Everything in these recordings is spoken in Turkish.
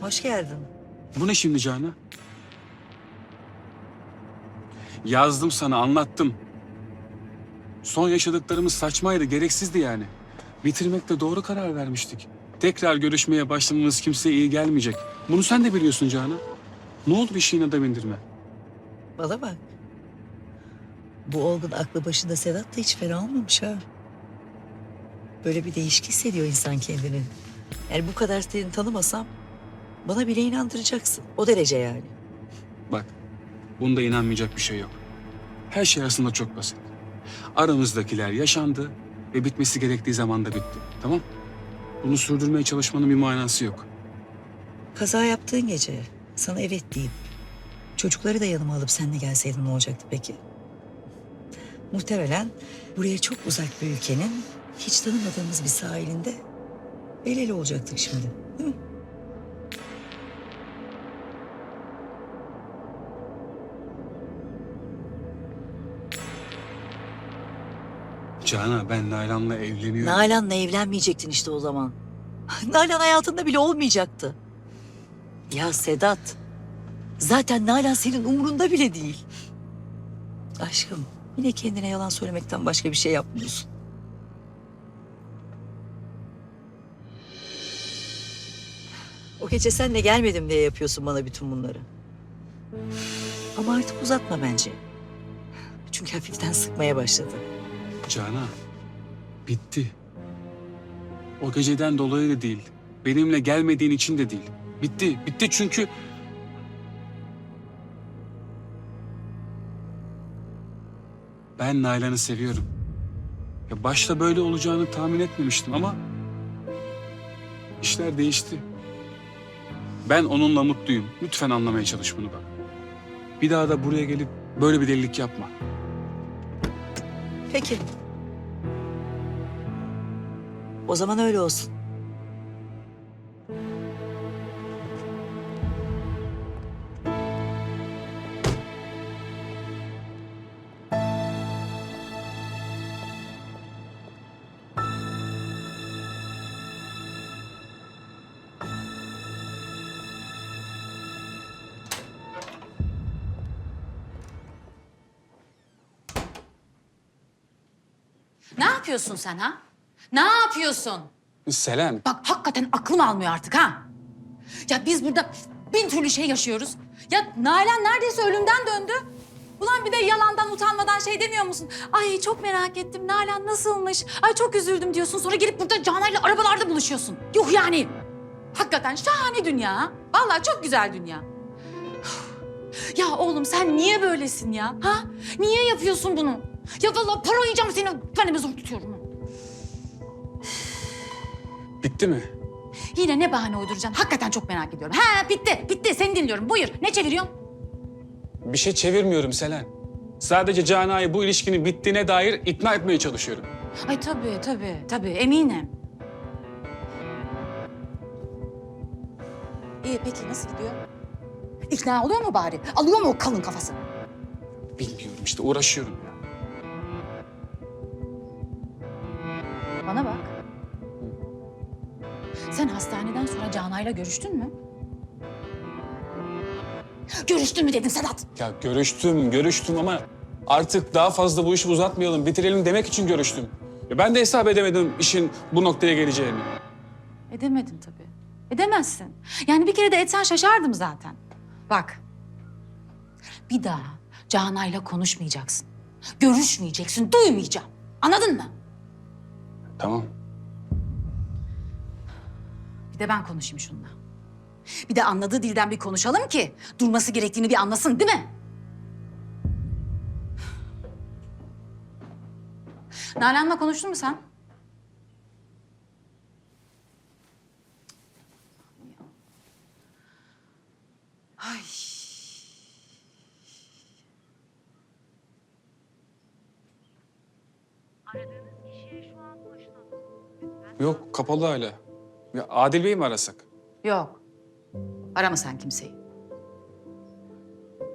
Hoş geldin. Bu ne şimdi Cana? Yazdım sana, anlattım. Son yaşadıklarımız saçmaydı, gereksizdi yani. Bitirmekte doğru karar vermiştik. Tekrar görüşmeye başlamamız kimseye iyi gelmeyecek. Bunu sen de biliyorsun Cana. Ne oldu bir şeyin adam indirme? Bana bak. Bu olgun aklı başında Sedat da hiç fena olmamış ha. Böyle bir değişik hissediyor insan kendini. Yani bu kadar seni tanımasam bana bile inandıracaksın. O derece yani. Bak, bunda inanmayacak bir şey yok. Her şey aslında çok basit. Aramızdakiler yaşandı ve bitmesi gerektiği zamanda bitti. Tamam? Bunu sürdürmeye çalışmanın bir manası yok. Kaza yaptığın gece sana evet deyip çocukları da yanıma alıp sen de gelseydin ne olacaktı peki? Muhtemelen buraya çok uzak bir ülkenin hiç tanımadığımız bir sahilinde el ele olacaktık şimdi. Değil mi? Canan ben Nalan'la evleniyorum. Nalan'la evlenmeyecektin işte o zaman. Nalan hayatında bile olmayacaktı. Ya Sedat, zaten Nalan senin umurunda bile değil. Aşkım, yine kendine yalan söylemekten başka bir şey yapmıyorsun. O gece senle gelmedim diye yapıyorsun bana bütün bunları. Ama artık uzatma bence. Çünkü hafiften sıkmaya başladı. Canan, bitti. O geceden dolayı da değil. Benimle gelmediğin için de değil. Bitti, bitti çünkü... Ben Nalan'ı seviyorum. Ya başta böyle olacağını tahmin etmemiştim ama... işler değişti. Ben onunla mutluyum. Lütfen anlamaya çalış bunu bak. Bir daha da buraya gelip böyle bir delilik yapma. Peki. O zaman öyle olsun. Yapıyorsun sen ha? Ne yapıyorsun? Selen, Bak hakikaten aklım almıyor artık ha. Ya biz burada bin türlü şey yaşıyoruz. Ya Nalan neredeyse ölümden döndü. Ulan bir de yalandan utanmadan şey demiyor musun? Ay çok merak ettim Nalan nasılmış? Ay çok üzüldüm diyorsun. Sonra gelip burada Canay'la arabalarda buluşuyorsun. Yuh yani. Hakikaten şahane dünya. Vallahi çok güzel dünya. Ya oğlum sen niye böylesin ya? Ha? Niye yapıyorsun bunu? Ya vallahi para yiyeceğim seni. Kendimi zor tutuyorum. bitti mi? Yine ne bahane uyduracaksın? Hakikaten çok merak ediyorum. Ha bitti, bitti. Seni dinliyorum. Buyur. Ne çeviriyorsun? Bir şey çevirmiyorum Selen. Sadece Cana'yı bu ilişkinin bittiğine dair ikna etmeye çalışıyorum. Ay tabii, tabii, tabii. Eminim. İyi peki nasıl gidiyor? İkna oluyor mu bari? Alıyor mu o kalın kafası? Bilmiyorum işte uğraşıyorum ya. Bana bak. Sen hastaneden sonra Canay'la görüştün mü? Görüştün mü dedim Sedat. Ya görüştüm, görüştüm ama artık daha fazla bu işi uzatmayalım, bitirelim demek için görüştüm. Ya ben de hesap edemedim işin bu noktaya geleceğini. Edemedin tabii. Edemezsin. Yani bir kere de etsen şaşardım zaten. Bak. Bir daha Canay'la konuşmayacaksın. Görüşmeyeceksin, duymayacağım. Anladın mı? Tamam. Bir de ben konuşayım şununla. Bir de anladığı dilden bir konuşalım ki durması gerektiğini bir anlasın değil mi? Nalan'la konuştun mu sen? Ay. Aradığınız Yok, kapalı hala. Ya Adil Bey'i mi arasak? Yok. Arama sen kimseyi.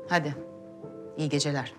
Hadi. İyi geceler.